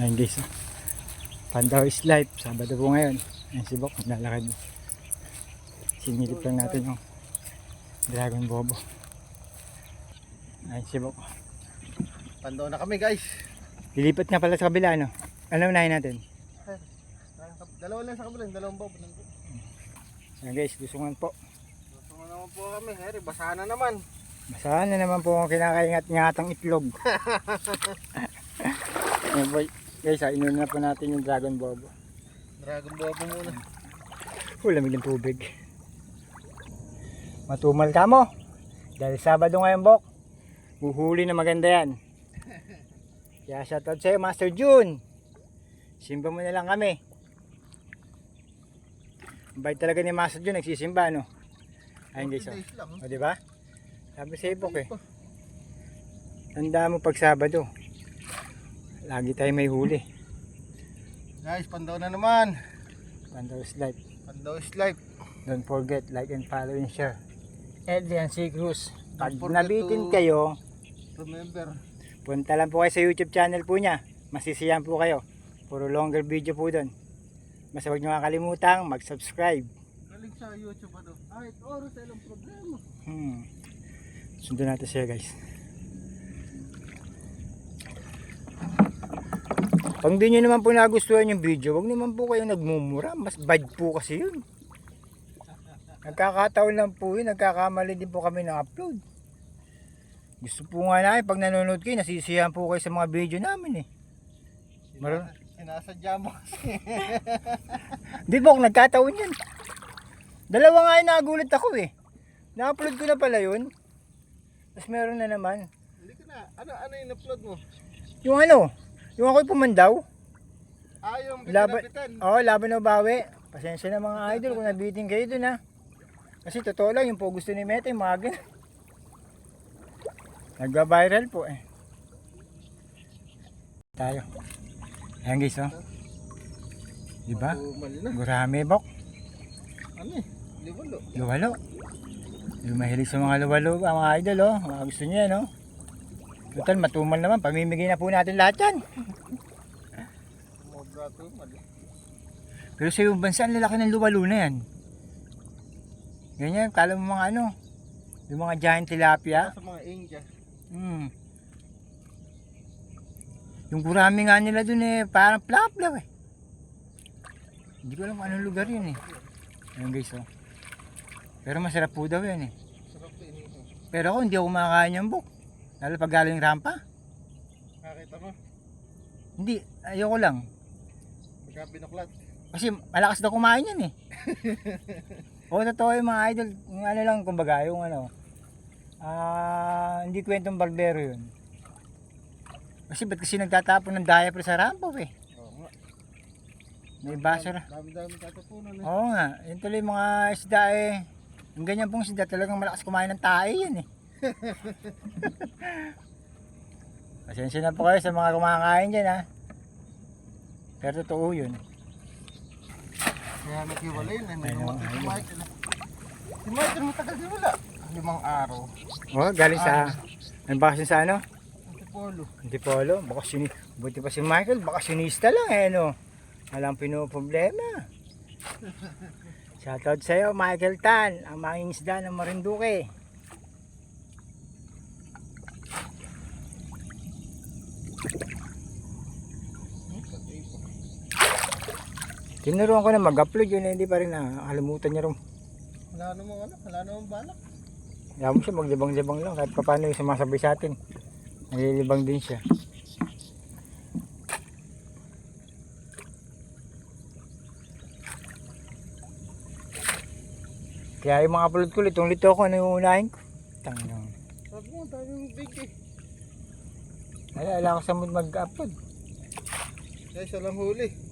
Ayun guys. oh. Pandaw is life. Sabado po ngayon. Ayun si Bok. Nalakad. Sinilip lang natin yung Dragon Bobo. Ayun si Bok. Pandaw na kami guys. Lilipat nga pala sa kabila ano. Ano unahin natin? Dalawa lang sa kabilang, dalawang bob. Ayun guys, gusungan po. Gusto mo naman po kami, heri, basahan na naman. Basahan na naman po ang kinakaingat-ingatang itlog. Ayun boy. Guys, inunan na po natin yung Dragon Bobo. Dragon bobo muna. Oh, lamig ng tubig. Matumal ka mo. Dahil Sabado ngayon, Bok. Huhuli na maganda yan. Kaya shoutout sa'yo, Master June. Simba mo na lang kami. Bait talaga ni Master June, nagsisimba, no? Ayun guys, oh. lang. O, di ba? Sabi sa'yo, Bok, eh. Tanda mo pag Sabado. Lagi tayo may huli. Guys, pandaw na naman. Pandaws Life. Pandaw is life. Don't forget, like and follow and share. Adrian C. Cruz. Pag nabitin to- kayo, Remember, punta lang po kayo sa YouTube channel po niya. Masisiyahan po kayo. Puro longer video po doon. Basta huwag nyo kakalimutang mag-subscribe. galing sa YouTube ano. Kahit oras ay lang problema. Hmm. Sundan natin siya guys. Pag di nyo naman po nagustuhan yung video, huwag naman po kayo nagmumura. Mas bad po kasi yun. Nagkakataon lang po yun. Nagkakamali din po kami ng upload. Gusto po nga namin pag nanonood kayo, nasisiyahan po kayo sa mga video namin eh. Mar- Sinasa, sinasadya mo kasi. Di ba, nagkataon yan. Dalawa nga yung nagulat ako eh. Na-upload ko na pala yun. Tapos meron na naman. Hindi ko na. Ano, ano yung upload mo? Yung ano, yung ako'y pumandaw. Ah, yung Laban, bitinabitan. oh, laban o bawi. Pasensya na mga idol kung nabitin kayo dun ha. Kasi totoo lang, yung po gusto ni Meta, yung mga ganun. Nagba-viral po eh. Tayo. Ayan guys oh. Diba? Gurami bok. Ano eh? Liwalo. Luwalo. Yung mahilig sa mga luwalo ang mga idol oh. Mga gusto niya no. Total matumal naman. Pamimigay na po natin lahat yan. Pero sa ibang bansa, ang lalaki ng luwalo na yan. Ganyan, kala mo mga ano, yung mga giant tilapia. Sa mga India. Hmm. Yung gurami nga nila dun eh, parang plaplaw eh. Hindi ko alam kung anong lugar yun eh. Ayun guys oh. Pero masarap po daw yan eh. Pero ako hindi ako makakain yung buk. Lalo pag galing rampa. Nakita mo? Hindi, ayoko lang. Pagka binuklat. Kasi malakas daw kumain yan eh. Oo, totoo yung mga idol. Yung ano lang, kumbaga, yung ano. Ah, hindi kwentong barbero yun. Kasi ba't kasi nagtatapon ng diaper sa rampo eh. Oo nga. May basura. Dami-dami tatapunan eh. Oo nga, yun tuloy mga isda eh. Yung ganyan pong isda talagang malakas kumain ng tae yan eh. Pasensya na po kayo sa mga kumakain dyan ha. Pero totoo yun. Kaya naghiwalay yun. Hindi Ayun, naman si. Michael. eh. Si Michael matagal di wala. Limang araw. Oh, galing sa, ang bakasyon sa ano? Antipolo. Hindi polo, baka sini, buti pa si Michael, baka sinista lang eh no. Walang pinoproblema. Shoutout sa'yo, Michael Tan, ang manging isda ng Marinduque. Tinuruan ko na mag-upload yun, eh, hindi pa rin nakalimutan niya rin. Wala namang ano, wala namang balak. Kaya mo siya maglibang-libang lang kahit pa paano yung sumasabay sa atin. Nalilibang din siya. Kaya yung mga upload ko, litong lito ako, ano yung unahin ko? Tangang. Sabi mo, dami mong big eh. Wala, wala ako sa mood mag-upload. Kaya isa lang huli.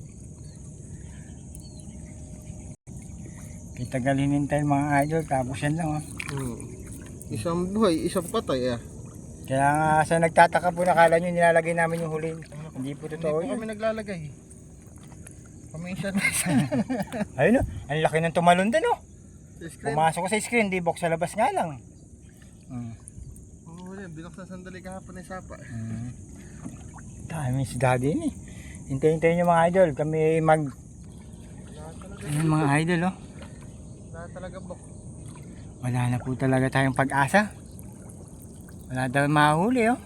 Kita galinin tayo mga idol, tapos yan lang. Oh. Hmm. Isang buhay, isang patay ah. Kaya nga sa nagtataka po, nakala nyo nilalagay namin yung huli. Hindi po Hindi totoo po yun. kami naglalagay. Paminsan na isa. Ayun o, ang laki ng tumalon din oh. Pumasok ko sa screen, di box sa labas nga lang. Hmm. Oo, oh, yan. Binuksan sandali kahapon ng sapa. Mm. Dami si daddy ni. Hintayin-hintayin nyo mga idol. Kami mag... Ayun mga idol oh. Talaga bok. Wala na po talaga tayong pag-asa. Wala daw mahuli oh.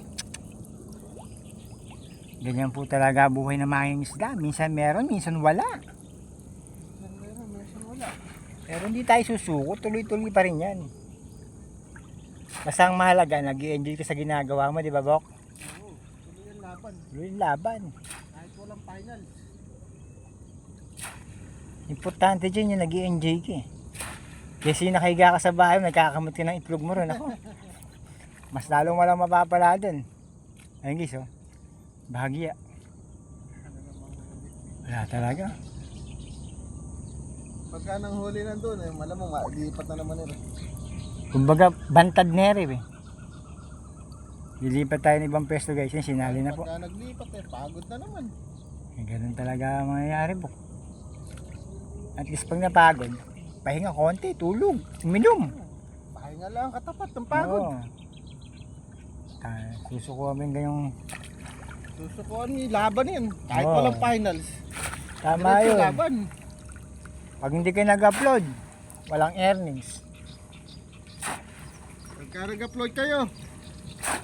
Ganyan po talaga buhay ng mga isda. Minsan meron, minsan wala. Minsan meron, minsan wala. Pero hindi tayo susuko, tuloy-tuloy pa rin yan. Basta ang mahalaga, nag enjoy ka sa ginagawa mo, di ba Bok? Oo, tuloy ang laban. Tuloy yung laban. Kahit walang final. Importante dyan yung nag enjoy ka eh. Kasi nakahiga ka sa bahay, nagkakamot ka ng itlog mo rin ako. Mas lalong walang mapapala dun. Ayun guys oh. Bahagya. Wala talaga. Pagka nang huli nandun, eh, malamang mailipat na naman nila. Kumbaga, bantad na rin eh. Lilipat tayo ng ibang pwesto guys, yung sinali na po. Pagka naglipat eh, pagod na naman. Eh, ganun talaga ang mangyayari po. At least pag napagod, pahinga konti, tulog, uminom. Pahinga lang katapat ng pagod. Oo. Ta- Susuko kami ganyang Susukuan ni laban yun. Kahit Oo. walang finals. tama Diretso yun. laban. Pag hindi kayo nag-upload, walang earnings. Pagka nag-upload kayo,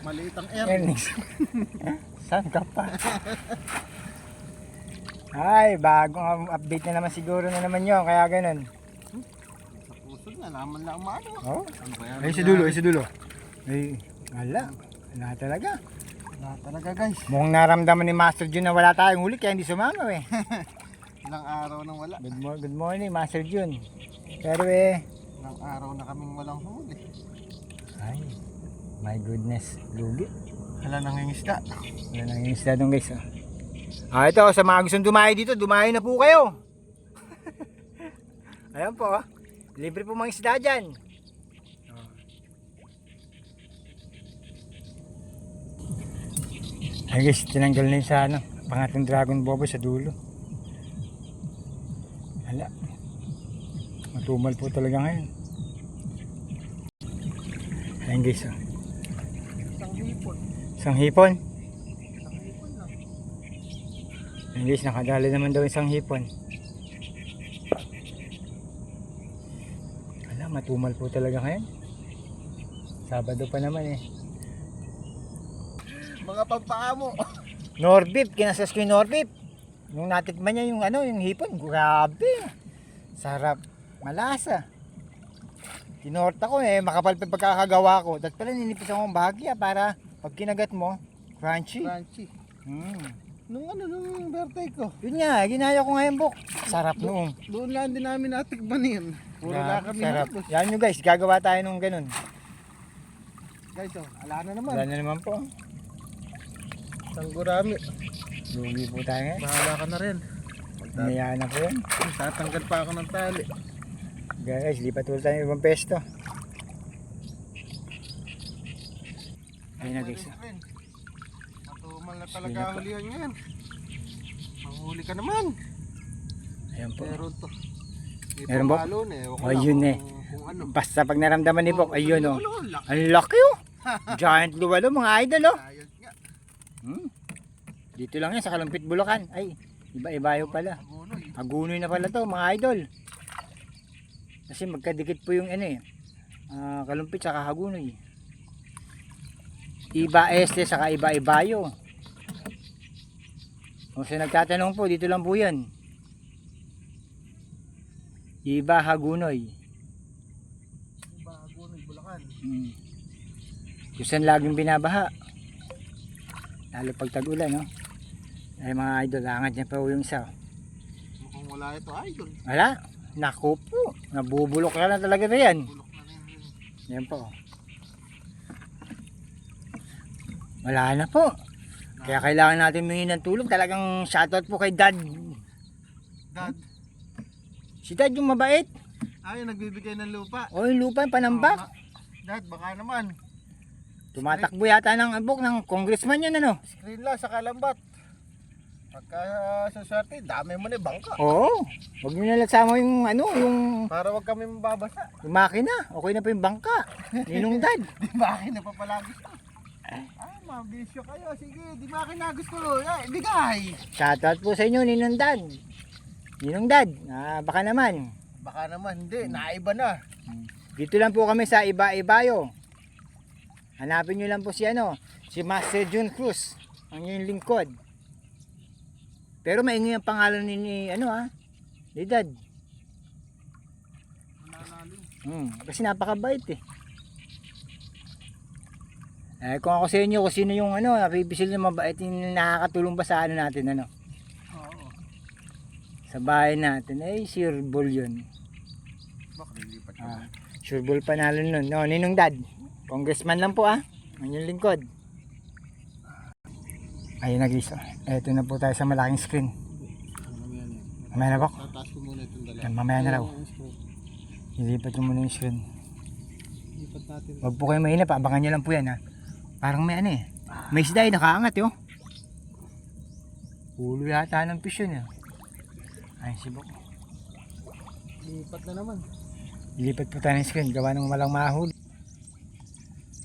maliit ang air. Earnings. Saan ka pa? Ay, bagong update na naman siguro na naman yun, kaya ganun. Naman lang maano. Oh. Ano ba yan? Ay, sa dulo, ay sa dulo. Ay, wala. Wala talaga. Wala talaga guys. Mukhang naramdaman ni Master Jun na wala tayong huli, kaya hindi sumama eh. Ilang araw nang wala. Good, mo- good morning, Master Jun. Pero eh, Ilang araw na kaming walang huli. ay, my goodness, lugi. Hala nangingisda. Wala nang yung isda doon guys. Ah. ah, ito, sa mga gustong dumayo dito, dumayo na po kayo. Ayan po, ah. Libre po mga isda dyan. Oh. Ay guys, tinanggal na yung sa ano, pangatong dragon bobo sa dulo. Hala. Matumal po talaga ngayon. Ayan guys, oh. Isang hipon. isang hipon. Isang hipon lang. Ayan guys, nakadali naman daw isang hipon. Matumal po talaga ngayon. Sabado pa naman eh. Mga pagpaamo. Norbip, kinasas ko yung Norbip. Nung natikman niya yung ano, yung hipon, grabe. Sarap, malasa. Tinorta ko eh, makapal pa pagkakagawa ko. Dahil pala ninipis akong bahagya para pag kinagat mo, crunchy. Crunchy. Mm. Nung ano, nung birthday ko. Yun nga, ginaya ko ngayon buk. Sarap noong. Doon lang din namin natikman yun. Puro kami Sarap. harvest. Yan nyo guys, gagawa tayo nung ganun. Guys, oh, ala na naman. Wala na naman po. Isang gurami. Lugi po tayo ngayon. Bahala ka na rin. Hinayaan na po yun. Tatanggal pa ako ng tali. Guys, lipat ulit tayo ng ibang pesto. Ayun na guys. Matumal na talaga na ang hulihan ngayon. Manghuli ka naman. Ayan po. Meron to. Meron malon eh. Lang yun eh. Ano. Basta pag naramdaman ni Bok, ayun oh. Ang laki oh. Giant luwalo mga idol oh. Hmm. Dito lang yan sa Kalumpit Bulacan. Ay, iba-ibayo pala. Agunoy. Na pala to mga idol. Kasi magkadikit po yung ano eh. ah, kalumpit saka hagunoy. Iba este saka iba ibayo. Kung sa nagtatanong po, dito lang po yan. Iba hagunoy. Iba, agunoy, bulakan. Hmm. Kung saan laging binabaha. Lalo pag tag-ulan, no? Ay mga idol, angat niya pa po yung isa. oh. Mukhang wala ito, idol. Wala. Naku po. Nabubulok na talaga na yan. Bulok na rin. Yan po. Wala na po. Kaya kailangan natin humingi ng tulong. Talagang shoutout po kay Dad. Dad, Si Dad yung mabait. ayun, nagbibigay ng lupa. O yung lupa, yung panambak. Dad, baka naman. Tumatakbo yata ng abok ng congressman yan ano. Screen lang sa kalambat. Pagka sa swerte, dami mo na bangka. Oo. Huwag nyo nalasama yung ano, yung, Para wag kami mababasa. yung makina. Okay na po yung bangka. Ninong Dad. Di ba akin na pa palagi? Ah, mabisyo kayo. Sige, di ba kinagusto? Eh, bigay. Shoutout po sa inyo, Ninong Dad. Ninong Dad, ah, baka naman. Baka naman hindi, naiba na. Dito lang po kami sa Iba-Ibayo. Hanapin nyo lang po si ano, si Master June Cruz, ang inyong lingkod. Pero maingay ang pangalan ni, ni ano ah, ni Dad. Hmm, kasi napakabait eh. Eh, kung ako sa inyo, kung sino yung ano, napipisil na mabait, yung nakakatulong ba sa ano natin, ano. Sa bahay natin, ay sure ball yun. Ah, sure ball panalo nun. No, ninong dad. Congressman lang po ah. Ang yung lingkod. Ayun na guys. Eto na po tayo sa malaking screen. Mamaya na yan. Mamaya na ba? Yan, mamaya na raw. Ilipat ko muna yung screen. Huwag po kayo mainip. Abangan nyo lang po yan ha. Parang may ano eh. May isda eh. Nakaangat eh oh. Ulo yata ng fish yun eh. Ay, sibok. Lipat na naman. Ilipat po tayo ng screen. Gawa ng walang mahuli.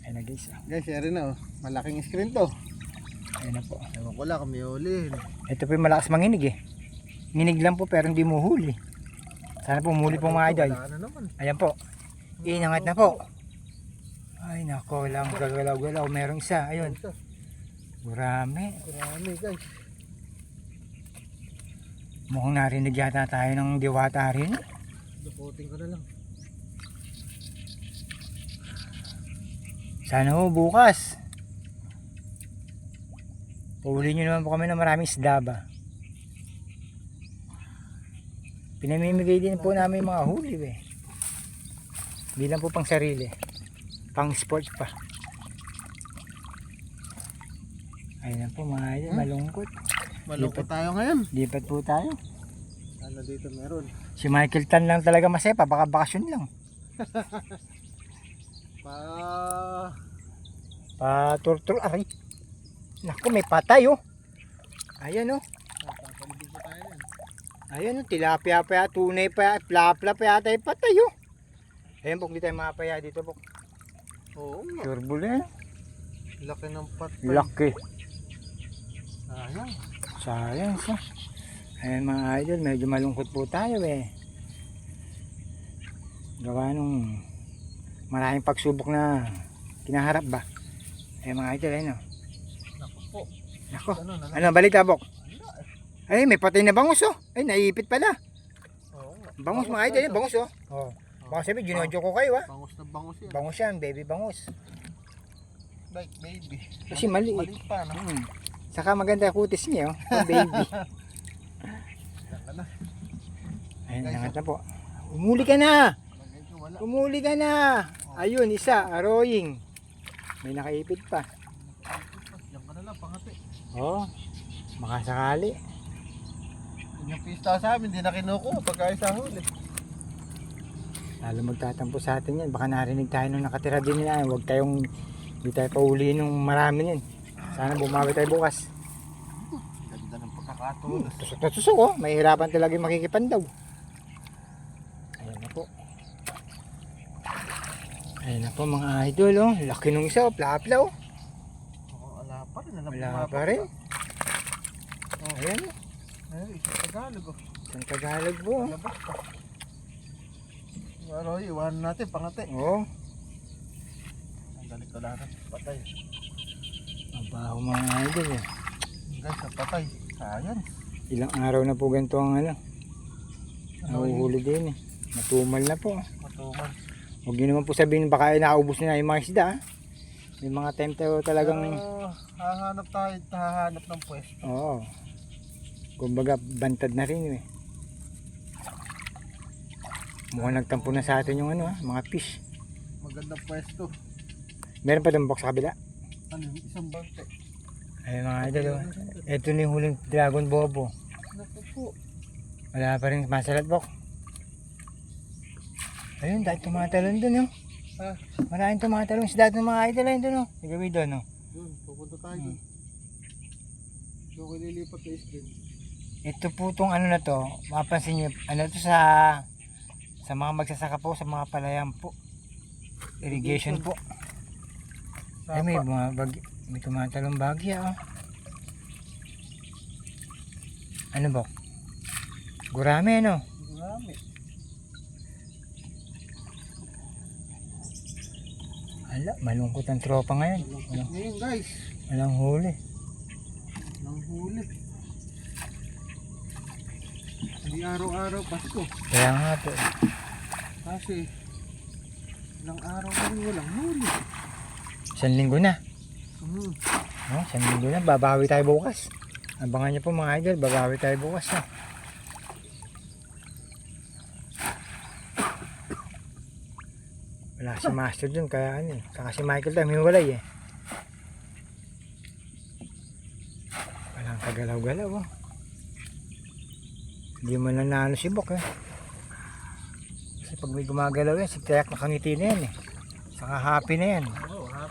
Ayun na guys. oh. Guys, yari na oh. Malaking screen to. Ayun na po. Ewan ko lang kung may ulihin. Ito po yung malakas manginig eh. Nginig lang po pero hindi mo huli. Sana po muli po mga idol. Wala na naman. Ayan po. Inangat na po. Ay nako, lang gagalaw-galaw. Merong isa. Ayun. Ito. Marami. Marami guys. Mukhang narinig yata tayo ng diwata rin. Duputin ko na lang. Sana ho bukas. Pahuli nyo naman po kami ng maraming isda ba. Pinamimigay din po namin mga huli eh. Hindi lang po pang sarili. Pang sports pa. Ayun po mga idol, Hmm? malungkot. Malungkot tayo ngayon. Lipat po tayo. Sana dito meron. Si Michael Tan lang talaga masepa, baka bakasyon lang. Pa... Paturtur, aray. Naku, may patay oh. Ayan oh. Papalibig tayo yan. Ayan oh, tilapia pa tunay pa plapla pa yata patay oh. Ayan po, hindi tayo mapaya dito po. Oo. Sure bull eh. Laki ng patay. Laki. Sayang. Sayang sa. Ayan mga idol, medyo malungkot po tayo eh. Gawa nung maraming pagsubok na kinaharap ba. Ayan mga idol, ayun oh. Naku po. Nako, Ano na lang. ano balita bok? Wala eh. Ay, may patay na bangus oh. Ay, naiipit pala. Oo. Bangus mga idol, yung bangus oh. Oh. Baka sabi, ginodyo ko kayo ah. Bangus na bangus yan. Bangus yan, baby bangus. Like baby. Kasi maliit. Maliit pa, no? Hmm. Saka maganda kutis niya oh, oh baby. Ayun, nangat na po. Umuli ka na! Umuli ka na! Ayun, isa, arrowing. May nakaipit pa. Yan ka na lang, pangati. Oh, makasakali. Yung pista sa amin, hindi na kinuko. Pagka isa huli. Lalo magtatampo sa atin yan. Baka narinig tayo nung nakatira din nila. Huwag tayong, hindi tayo pauliin nung marami yan. Sana bumawi tayo bukas. Ganda ng pagkakatulos. Tusok na tusok oh. Mahirapan talaga yung makikipandaw. Ayan na po. Ayan na po mga idol oh. Laki nung isa oh. Plapla oh. Oo, wala pa rin. Alam Wala pa rin. Ayan oh. Ay, isa Tagalog. Oh. Isang Tagalog po oh. Labas pa. Ano, iwanan natin, pangati. Oh. Ang galit ko lahat. Patay. Mabaho mga idol eh. Guys, ang patay. Sayang. Ilang araw na po ganito ang ano. Nahuhuli din eh. Matumal na po. Matuman. Huwag nyo naman po sabihin baka naubos na yung mga isda. ah. May mga time tayo talagang... Pero, hahanap tayo, hahanap ng pwesto. Oo. Kumbaga bantad na rin eh. Mukhang nagtampo na sa atin yung ano ah, mga fish. Magandang pwesto. Meron pa doon box sa kabila. Ano, isang bante. Ay mga idol. oh. Ito na yung huling dragon bobo. Naku po. Wala pa rin masalat bok. Ayun, dahil tumatalon dun oh. Ah, Maraming tumatalong sa dati ng mga idol ayun dun oh. Nagawi doon oh. yun, pupunta tayo Hmm. dun. So, ko lilipat na screen. Ito po tong ano na to, mapansin nyo, ano to sa sa mga magsasaka po, sa mga palayan po. Irrigation po. Ay, may Sapa. mga bag, May tumatalong bagya oh. Ano ba? Gurami ano? Marami. Hala, malungkot ang tropa ngayon. Walang, Ngayon guys, walang huli. nang huli. Hindi araw-araw Pasko. Kaya nga po. Kasi, ilang araw na rin walang huli. Isang linggo na. Hmm. Oh, isang linggo na. Babawi tayo bukas. Abangan niyo po mga idol. Babawi tayo bukas na. Wala si Master dun. Kaya ano eh. Saka si Michael tayo. Minwalay eh. Walang kagalaw-galaw oh. Hindi man nanalo si Bok eh. Kasi pag may gumagalaw yan, si Tiyak nakangiti na yan eh. Saka happy na yan.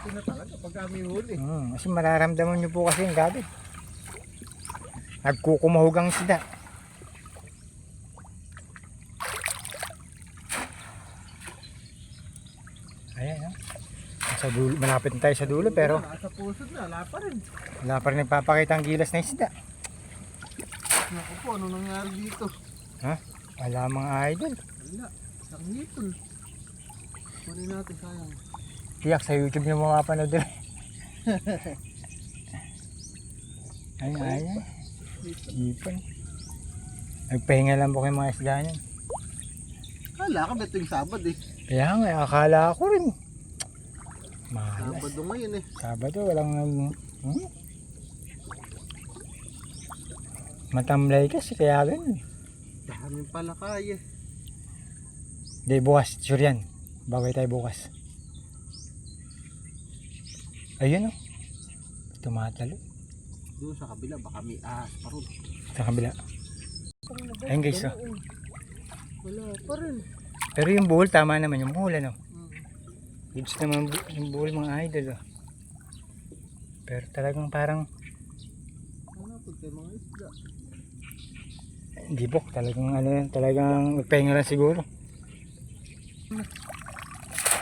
Happy na talaga pag kami huli. Hmm, kasi mararamdaman nyo po kasi yung gabi. Nagkukumahog ang isda. Ayan? Sa dulo, malapit na tayo sa dulo pero Nasa puso na, wala pa rin. wala pa rin nagpapakita ang gilas na isda. Naku po, ano nangyari dito? Wala mga idol. Wala, isang hipon. Kunin natin, sayang. Tiyak sa YouTube nyo mapapanood rin. Ayun, ayun. Ipon. Nagpahinga lang po kayo mga isda niyan. Kala ka ba ito yung Sabado eh? Kaya nga, akala ko rin. Malas. Sabado ngayon eh. Sabado, walang nag... Hmm? Matamlay kasi, kaya ganun. Daming pala kaya. Hindi, bukas. Sure yan. Bagay tayo bukas. Ayun oh. Tumatalo. Doon sa kabila, baka may ahas pa rin. Sa kabila. Ayun guys oh. Wala pa rin. Pero yung buhol, tama naman yung buhol ano. Hmm. Gibbs naman bu- yung buhol mga idol oh. Pero talagang parang Ano pag kayo mga isda? hindi bok. Talagang ano yan. Talagang nagpahinga lang siguro.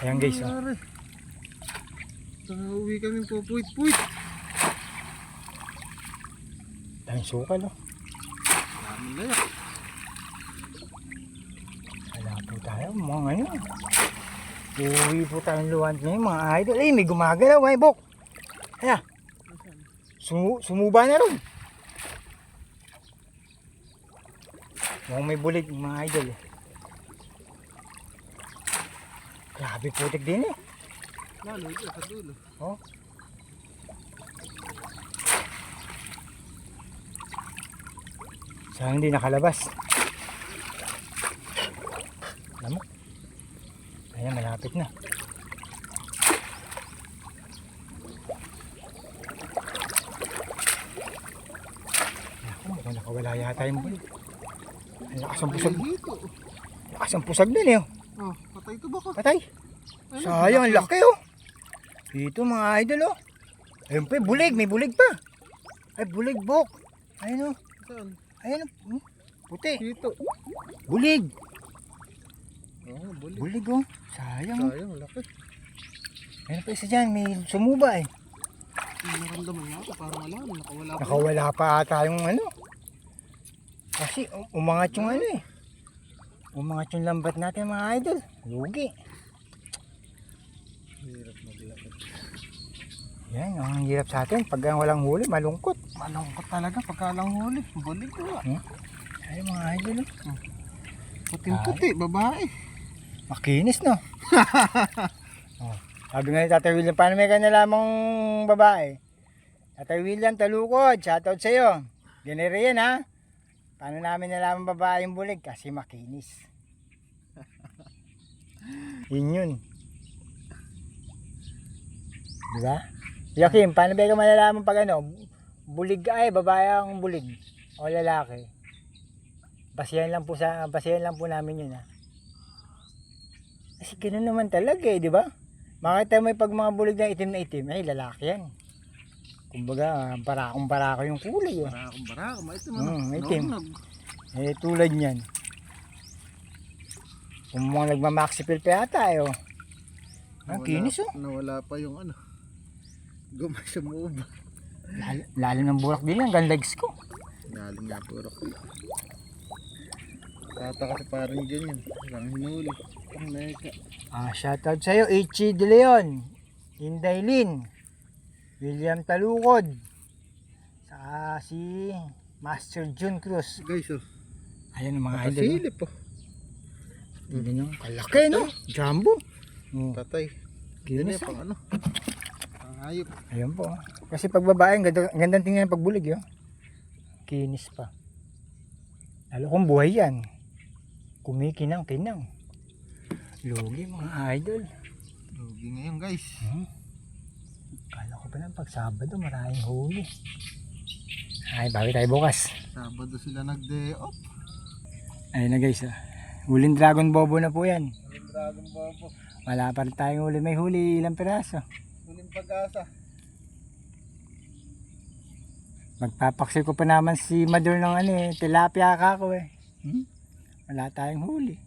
Ayan guys oh. Sa uwi kami pupuit-puit. Daming sukal oh. Daming layak. Wala po tayo, mga ano. Uwi po tayong luwan ngayon, mga idol. Eh, may gumagalaw, ay, Bok. Kaya, sumu sumuba na rin. Mukhang may bulig, mga idol. Eh. Grabe putik din eh. Lalo ito sa dulo. Oh. Saan hindi nakalabas? Alam mo? Ayan, malapit na. Ako, nakawala yata yung bulig. Ang lakas ang pusag. Lakas ang pusag din eh. oh. Oh, patay ito ba ko? Patay. Sayang, ang laki oh. Dito mga idol oh. Ayun pa, bulig, may bulig pa. Ay, bulig bok. Ayun oh. Saan? Ayun oh. Hmm, Puti. Dito. Bulig. Oh, buli. Bulig oh. Sayang. oh. Sayang, laki. Ayun pa isa dyan, may sumuba eh. Naramdaman niya ako, parang alam, nakawala pa. Nakawala pa ata yung ano. Kasi um- umangat yung ano eh. Umangat yung lambat natin mga idol. Lugi. Hirap. Yan, ang hirap sa atin. Pag walang huli, malungkot. Malungkot talaga pagka lang huli. Balik ko nga. Ay mga idol oh. Puting-puti, babae. Makinis no. oh. Sabi nga ni Tatay William, paano may ka nalamang babae? Tatay William, talukod, shoutout sa'yo. Ganere yan ha. Paano namin nalaman babae yung bulig? Kasi makinis. yun yun. Diba? Joaquin, paano ba ka malalaman pag ano? Bulig ay, babae ang bulig. O lalaki. Basihan lang po sa basihan lang po namin yun ha. Kasi ganoon naman talaga eh, di ba? Makita mo yung pag mga bulig na itim na itim, ay lalaki yan. Kumbaga, parakong parako yung kulay. Oh. Barakong barakong, ito Mm, man. itim. Naunog. Eh, tulad niyan. Kung mga nagmamaxipil pa yata eh, oh. Ang Nawala- kinis oh. Nawala pa yung ano. Gumay sa muba. Lal- lalim ng burak din yan, hanggang legs ko. Nalim nga purok. Tata kasi parang dyan yun. Lang hinuli. Ang meka. Ah, shoutout sa'yo, Ichi De Leon, Inday Lin, William Talukod, saka si Master June Cruz. Guys oh. Ayan ang mga idol. Nakasilip oh. Hindi nyo, kalaki no? Jumbo. Oh, Tatay. Pang ano. Pang hayop. Ayan po. Kasi pag babae, ang ganda, ang gandang tingnan pag bulig yun. Kinis pa. Lalo kung buhay yan. Kumikinang kinang. Lugi mga idol. Lugi ngayon guys. Hmm. Kala ko pa lang pag Sabado maraming huli. Ay, bawi tayo bukas. Sabado sila nag-day off. Ayun na guys. Ah. Huling dragon bobo na po yan. Huling dragon bobo. Wala pa rin tayong huli. May huli ilang piraso. Pag-asa. Magpapaksi ko pa naman si Mador ng ano eh. Tilapia ka ko eh. Hmm? Wala tayong huli.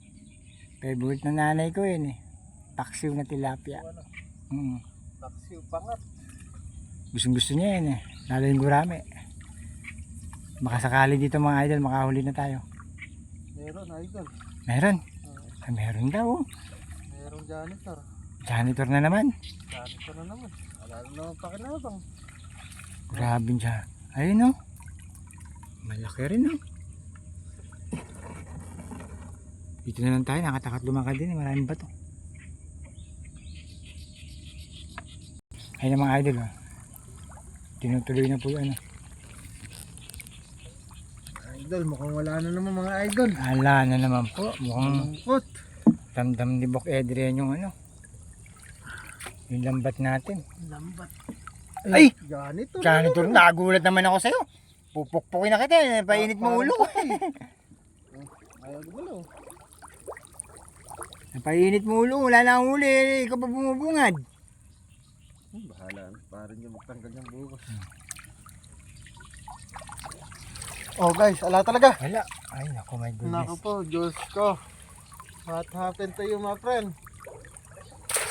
Favorite na nanay ko yun eh. Paksiw na tilapia. Ano? Hmm. Taksiw pangat. Gustong gusto niya yan eh. Lalo yung gurami. Makasakali dito mga idol, makahuli na tayo. Meron idol. Meron. Ay, meron daw. Meron janitor. Janitor na naman. Janitor na naman. Wala na naman pakinabang. Grabe siya. Ayun oh. Malaki rin oh. Dito na lang tayo, nakatakat lumakad din. Maraming bato. Ayun ang mga idol oh. Tinutuloy na po yung ano. Idol, mukhang wala na naman mga idol. Ala na naman po. Mukhang Malungkot. damdam ni Bok Adrian yung ano. Yung lambat natin. Lambat. Ay! Janitor. Janitor, nagulat naman ako sa'yo. Pupukpukin na kita, eh. painit mo ulo ko. Ayaw gumalaw. Napainit mo ulo, wala na akong uli, ikaw pa bumubungad. Hmm, bahala. Parang yung magtanggal niyang bukas. Oh guys, ala talaga. Wala. Ay, naku, my goodness. Nako po, Diyos ko. What happened to you, my friend?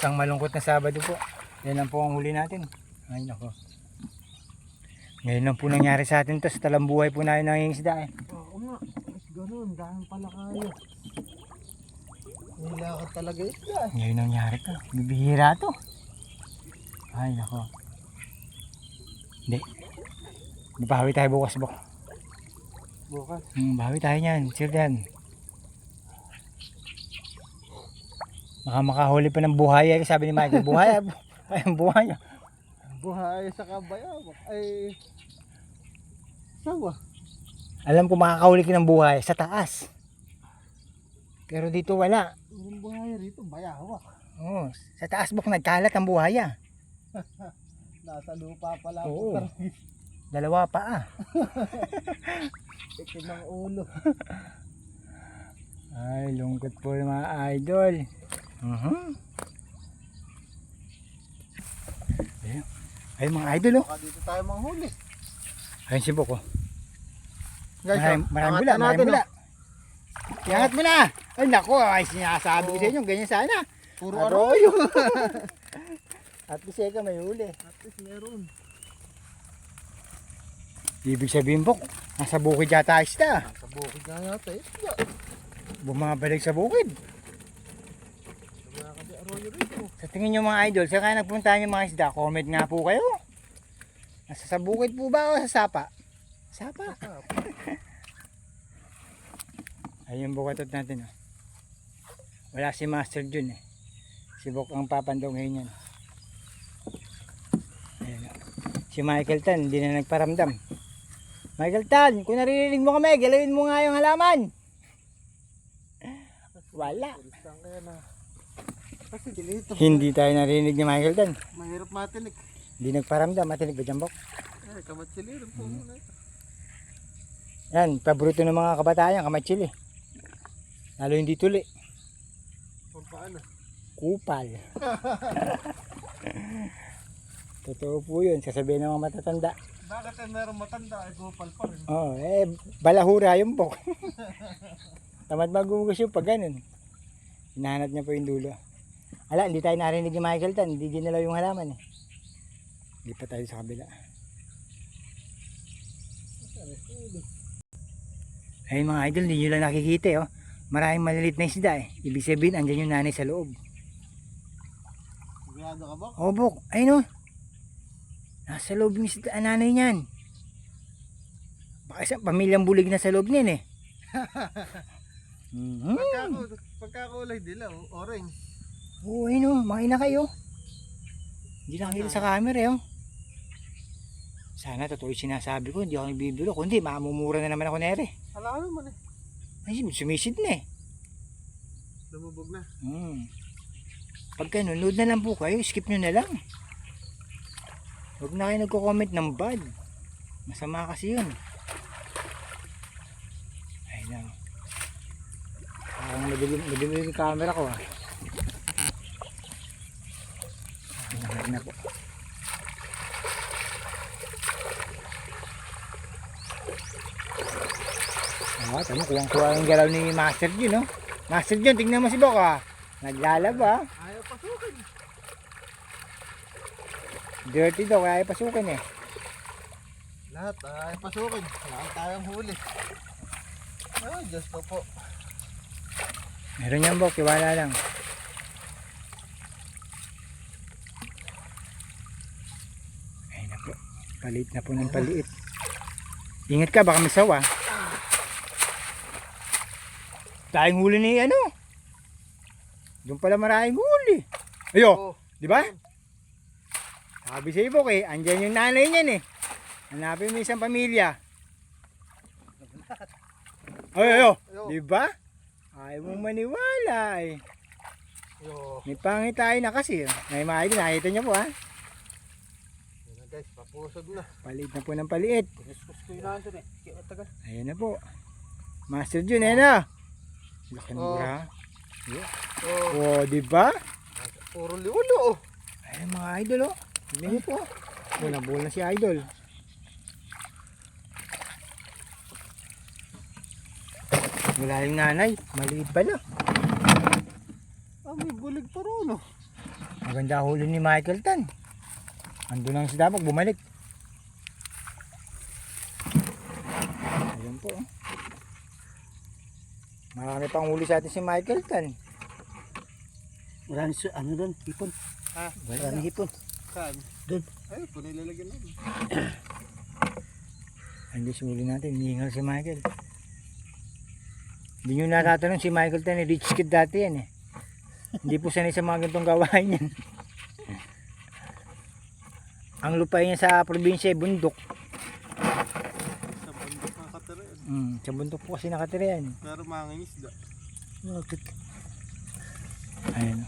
Isang malungkot na Sabado po. Yan lang po ang huli natin. Ay, naku. Ngayon lang po nangyari sa atin to. Sa talambuhay po namin nangingisda eh. Oo nga. Mas ganun, dahil pala kayo. Nilakad talaga ito eh. Ngayon nangyari to. Bibihira to. Ay, naku. Hindi. Babawi tayo bukas bok. Bukas. Hmm, bawi tayo niyan. Sure yan. Baka makahuli pa ng buhaya. Sabi ni Michael, buhaya. Ay, ang buhaya. Buhay sa kabayawak ay... Sawa. Alam ko makakahuli ka ng buhay sa taas. Pero dito wala. Yung buhay rito, bayawak. Oh, sa taas bok nagkalat ang buhaya. Nasa lupa pala. Oo. Dalawa pa ah. Itim ang ulo. Ay, lungkot po ng mga idol. Mhm. Ayun. Ay, mga idol oh. Dito tayo manghuli. Ayun si Bok oh. Guys, Maraming, maraming bula, maraming bula. Iangat mo na. Ay, nako. Ay, sinasabi ko sa inyo. Ganyan sana. oh. Puro arroyo. At least eka may huli. At least meron. Ibig sabihin Bok, nasa bukid yata isda. Nasa bukid na yata. Bumabalik sa bukid. Wala kasi arroyo rito. Sa tingin nyo mga idol, saan kaya nagpunta yung mga isda? Comment nga po kayo. Nasa sa bukid po ba o sa sapa? Sapa. Ayun bukatot natin. Oh. Wala si Master Jun eh. Si Bok ang papandong ngayon yan. Ayun, oh. Si Michael Tan, hindi na nagparamdam. Michael Tan, kung naririnig mo kami, galawin mo nga yung halaman. Wala. Na. Kasi dito. Hindi tayo narinig ni Michael Tan. Mahirap matinik. Hindi nagparamdam, matinig ba dyan, Bok? Eh, kamatsiliran po muna. Yan, paborito ng mga kabataan, kamatsili. Lalo hindi tuli. Kung paano. Kupal. Totoo po yun, sasabihin ng mga matatanda. Bakit eh meron matanda ay gupal pa rin? Oo, oh, eh, balahura yung bok. Tamad magugas yung pag ganun. Hinahanap niya po yung dulo. Ala, hindi tayo narinig ni Michael Tan, hindi dinala yung halaman eh. Lipat tayo sa kabila. Ayun mga idol, hindi nyo lang nakikita eh, oh. Maraming malilit na isda eh. Ibig sabihin, andyan yung nanay sa loob. Sigurado ka ba? Bok, ayun oh. Nasa loob yung isda, nanay niyan. Baka isang pamilyang bulig na sa loob niyan eh. Mhm. Pagkakulay, pagkakulay nila, oh, orange. Oo, ayun oh, makina kayo. Hindi nakikita sa camera eh, oh. Sana totoo yung sinasabi ko, hindi ako nagbibiro. Kundi, mamumura na naman ako nere. Ka naman eh. Ay, sumisid na eh. Lumubog na. Hmm. Pagka nanonood na lang po kayo, skip nyo na lang. Huwag na kayo nagko-comment ng bad. Masama kasi yun. Ay na. Parang madilim, madilim yung camera ko ah. Ay na po. Ah, tama, kuwang-kuwa yung galaw ni Master Jun, no? Master Jun, tingnan mo si Bok, ah. Naglalaba. Ayaw pasukin. Dirty daw, kaya pasukin eh. Lahat ayaw pasukin. Lahat tayong huli. Ah, Diyos ko po. Meron yan, Bok, tiwala lang. Ay na po. Palit na po ng paliit. Ingat ka, baka may sawa. Tayong huli ni ano? Doon pala maraming huli. Ayo, Oh, di ba? Sabi sa Bok eh, andyan yung nanay niyan eh. Hanapin mo isang pamilya. Ay, ayo, ayo. di ba? Ayaw mong maniwala eh. May pangit tayo na kasi. oh. May mga idol, nakita niyo po ha. Yan na na. Palit na po ng paliit. Kuskus ko yun natin eh. Kaya. Ayan na po. Master Jun, ayan na. Laki ng Oh. bura. Oh, Oh, di ba? puro liulo oh. Ayan mga idol oh. Niyo po. Nabuhol na si idol. Wala yung nanay. Maliit pala. Ah, may bulig pa ron oh. Maganda huli ni Michael Tan. Andun ang isda pag bumalik. Ayun po. oh. Marami pang huli sa atin si Michael Tan. Marami sa ano doon, hipon. Ha? Marami hipon. Saan? Doon. Ay, panilalagyan namin. Hindi sumuli natin, hihingal si Michael. Hindi nyo natatanong si Michael Tan, eh, rich kid dati yan eh. Hindi po sanay sa mga ganitong gawain yan. Ang lupa niya sa probinsya ay bundok. Sa bundok ng katirin. Mm, sa bundok po kasi nakatira yan. Pero mangingisda. Ayun.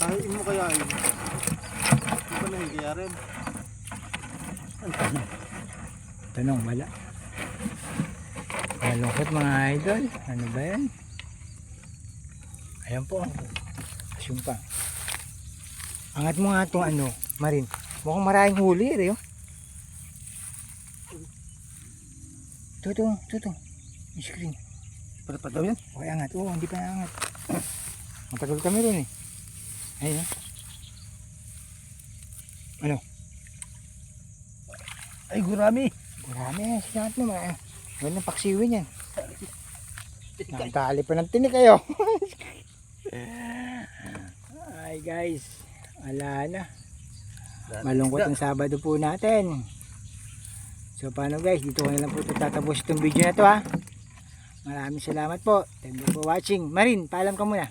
Tahiin mo kaya yun. Di ba nahihiya rin? Tanong, wala. Malungkot mga idol. Ano ba yan? Ayan po. Asyong pa. Angat mo nga itong ano, Marin. Mukhang maraming huli eh. Oh. Tuto, tuto. Screen. Para pa daw yan. Okay, angat. Oo, hindi pa angat. Matagal kami ron eh. Ayun. oh. Ay, gurami. Marami eh. Sinangat mo mga. Gawin ng paksiwin yan. Nakatali pa ng tinik kayo. Ay guys. Ala na. Malungkot ang Sabado po natin. So paano guys, dito ko na lang po tatapos itong video na to ha. Maraming salamat po. Thank you for watching. Marin, paalam ka muna.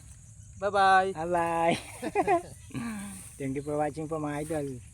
Bye-bye! Bye bye. Thank you for watching po mga idol.